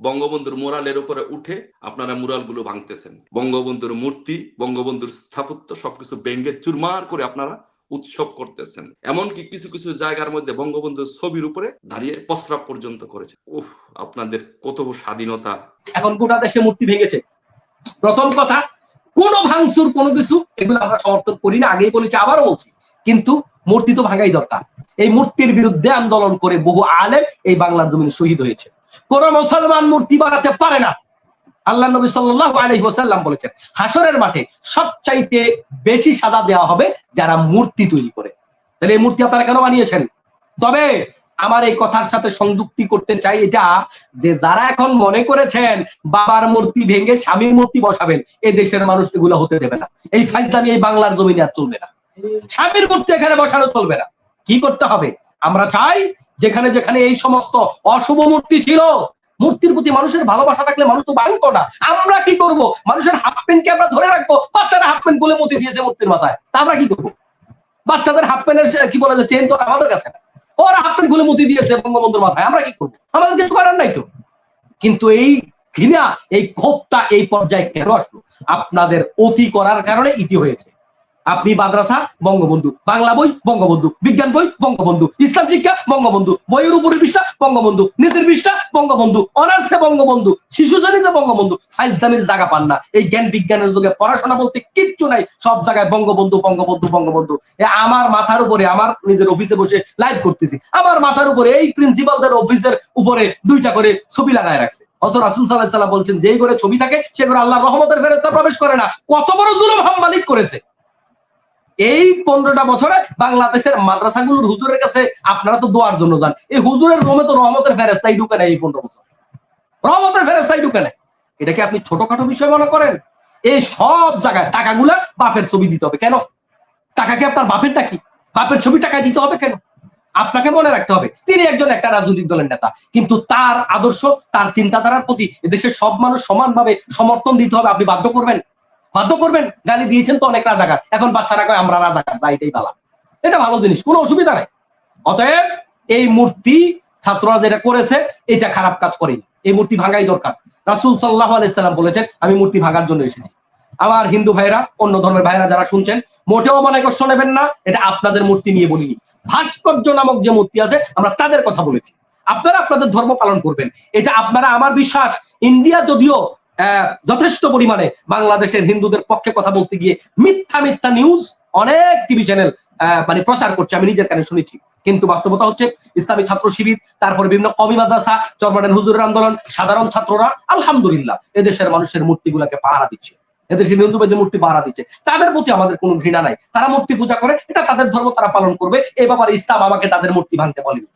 বঙ্গবন্ধুর মোরালের উপরে উঠে আপনারা মুরালগুলো ভাঙতেছেন। বঙ্গবন্ধুর মূর্তি, বঙ্গবন্ধুর স্থাপত্য সবকিছু ব্যঙ্গে চুরমার করে আপনারা উৎসব করতেছেন। এমনকি কিছু কিছু জায়গার মধ্যে বঙ্গবন্ধুর ছবির উপরে দাঁড়িয়ে প্রস্রাব পর্যন্ত করেছে উফ, আপনাদের কত স্বাধীনতা। এখন গোটা দেশে মূর্তি ভেঙেছে। প্রথম কথা, কোন ভাঙচুর, কোনো কিছু এগুলো আমরা সমর্থন করি না, আগেই বলেছি, আবারও বলছি। কিন্তু মূর্তি তো ভাঙাই দরকার। এই মূর্তির বিরুদ্ধে আন্দোলন করে বহু আলেম এই বাংলার জমিনে শহীদ হয়েছে। কোন মুসলমান মূর্তি বানাতে পারে না। আল্লাহ নবী সাল্লাহ আলহি ওসাল্লাম বলেছেন হাসরের মাঠে সবচাইতে বেশি সাজা দেওয়া হবে যারা মূর্তি তৈরি করে। তাহলে এই মূর্তি আপনারা কেন বানিয়েছেন? তবে আমার এই কথার সাথে সংযুক্তি করতে চাই এটা যে যারা এখন মনে করেছেন বাবার মূর্তি ভেঙে স্বামীর মূর্তি বসাবেন এই দেশের মানুষ এগুলো হতে দেবে না। এই ফাইজলামি, এই বাংলার জমিনে আর চলবে না। স্বামীর মূর্তি এখানে বসানো চলবে না। কি করতে হবে? আমরা চাই যেখানে যেখানে এই সমস্ত অশুভ মূর্তি ছিল, মূর্তির প্রতি মানুষের ভালোবাসা থাকলে মানুষ তো ভাঙতো না। আমরা কি করব? মানুষের হাফ প্যান্টকে আমরা ধরে রাখব? বাচ্চারা হাফ প্যান্টগুলো মতি দিয়েছে মূর্তির মাথায়। তা আমরা কি করব? বাচ্চাদের হাফ প্যান্টের কি বলে চেন তো আমাদের কাছে না। ওরা হাফ প্যান্টগুলো মতি দিয়েছে বঙ্গবন্ধুর মাথায়। আমরা কি করব? আমাদের কিছু করার নাই তো। কিন্তু এই ঘৃণা, এই ক্ষোভটা এই পর্যায়ে কেন আসলো? আপনাদের অতি করার কারণে ইতি হয়েছে। আপনি মাদ্রাসা, বঙ্গবন্ধু। বাংলা বই, বঙ্গবন্ধু। বিজ্ঞান বই, বঙ্গবন্ধু। ইসলাম শিক্ষা, বঙ্গবন্ধু। বইয়ের উপরে পৃষ্ঠা, বঙ্গবন্ধু। নীতির পৃষ্ঠা, বঙ্গবন্ধু। অনার্সে বঙ্গবন্ধু। শিশু শ্রেণীতে বঙ্গবন্ধু। ফাইজদামির জায়গা পান না। এই জ্ঞান বিজ্ঞানের যুগে পড়াশোনা বলতে কিচ্ছু নাই। সব জায়গায় বঙ্গবন্ধু বঙ্গবন্ধু বঙ্গবন্ধু। আমার মাথার উপরে, আমার নিজের অফিসে বসে লাইভ করতেছি। আমার মাথার উপরে এই প্রিন্সিপালদের অফিসের উপরে দুইটা করে ছবি লাগায় রাখছে। অথচ রাসুল সাল্লাহ সাল্লাম বলছেন, যেই করে ছবি থাকে, সে করে আল্লাহ রহমতের ফেরেস্তা প্রবেশ করে না। কত বড় জুলুম হাম মালিক করেছে। এই পনেরোটা বছরে বাংলাদেশের মাদ্রাসাগুলোর হুজুরের কাছে আপনারা তো দোয়ার জন্য যান। এই হুজুরের রোমে তো রহমতের ফেরেস্তাই ঢুকে নেয় এই পনেরো বছর। রহমতের ফেরেস্তাই ঢুকে নেয় এটাকে আপনি ছোটখাটো বিষয় মনে করেন? এই সব জায়গায় টাকাগুলা বাপের ছবি দিতে হবে। কেন? টাকা কি আপনার বাপেরটা কি? বাপের ছবি টাকায় দিতে হবে কেন? আপনাকে মনে রাখতে হবে, তিনি একজন একটা রাজনৈতিক দলের নেতা। কিন্তু তার আদর্শ, তার চিন্তাধারার প্রতি দেশের সব মানুষ সমানভাবে সমর্থন দিতে হবে। আপনি বাধ্য করবেন? বাধ্য করবেন, গালি দিয়েছেন তো অনেক রাজাকার। এখন বাচ্চারা কয়, আমরা রাজাকার, যা এটাই ভালো এটা ভালো জিনিস, কোনো অসুবিধা নাই। অতএব এই মূর্তি ছাত্ররা যেটা করেছে, এটা খারাপ কাজ করেনি। এই মূর্তি ভাঙাই দরকার। রাসুল সাল্লাহ আলাইসাল্লাম বলেছেন, আমি মূর্তি ভাঙার জন্য এসেছি। আমার হিন্দু ভাইরা অন্য ধর্মের ভাইরা যারা শুনছেন, মোটেও মনে কষ্ট নেবেন না, এটা আপনাদের মূর্তি নিয়ে বলিনি। ভাস্কর্য নামক যে মূর্তি আছে, আমরা তাদের কথা বলেছি। আপনারা আপনাদের ধর্ম পালন করবেন। এটা আপনারা, আমার বিশ্বাস, ইন্ডিয়া যদিও যথেষ্ট পরিমাণে বাংলাদেশের হিন্দুদের পক্ষে কথা বলতে গিয়ে মিথ্যা মিথ্যা নিউজ অনেক টিভি চ্যানেল মানে প্রচার করছে। আমি নিজের কানে শুনেছি। কিন্তু বাস্তবতা হচ্ছে ইসলামী ছাত্র শিবির, তারপরে বিভিন্ন কমি মাদ্রাসা, চরমানের হুজুরের আন্দোলন, সাধারণ ছাত্ররা, আলহামদুলিল্লাহ, এদেশের মানুষের মূর্তিগুলাকে পাহারা দিচ্ছে। এদেশের হিন্দু যে মূর্তি পাহারা দিচ্ছে। তাদের প্রতি আমাদের কোনো ঘৃণা নাই। তারা মূর্তি পূজা করে, এটা তাদের ধর্ম, তারা পালন করবে। এই ব্যাপারে ইসলাম আমাকে তাদের মূর্তি ভাঙতে বলেনি।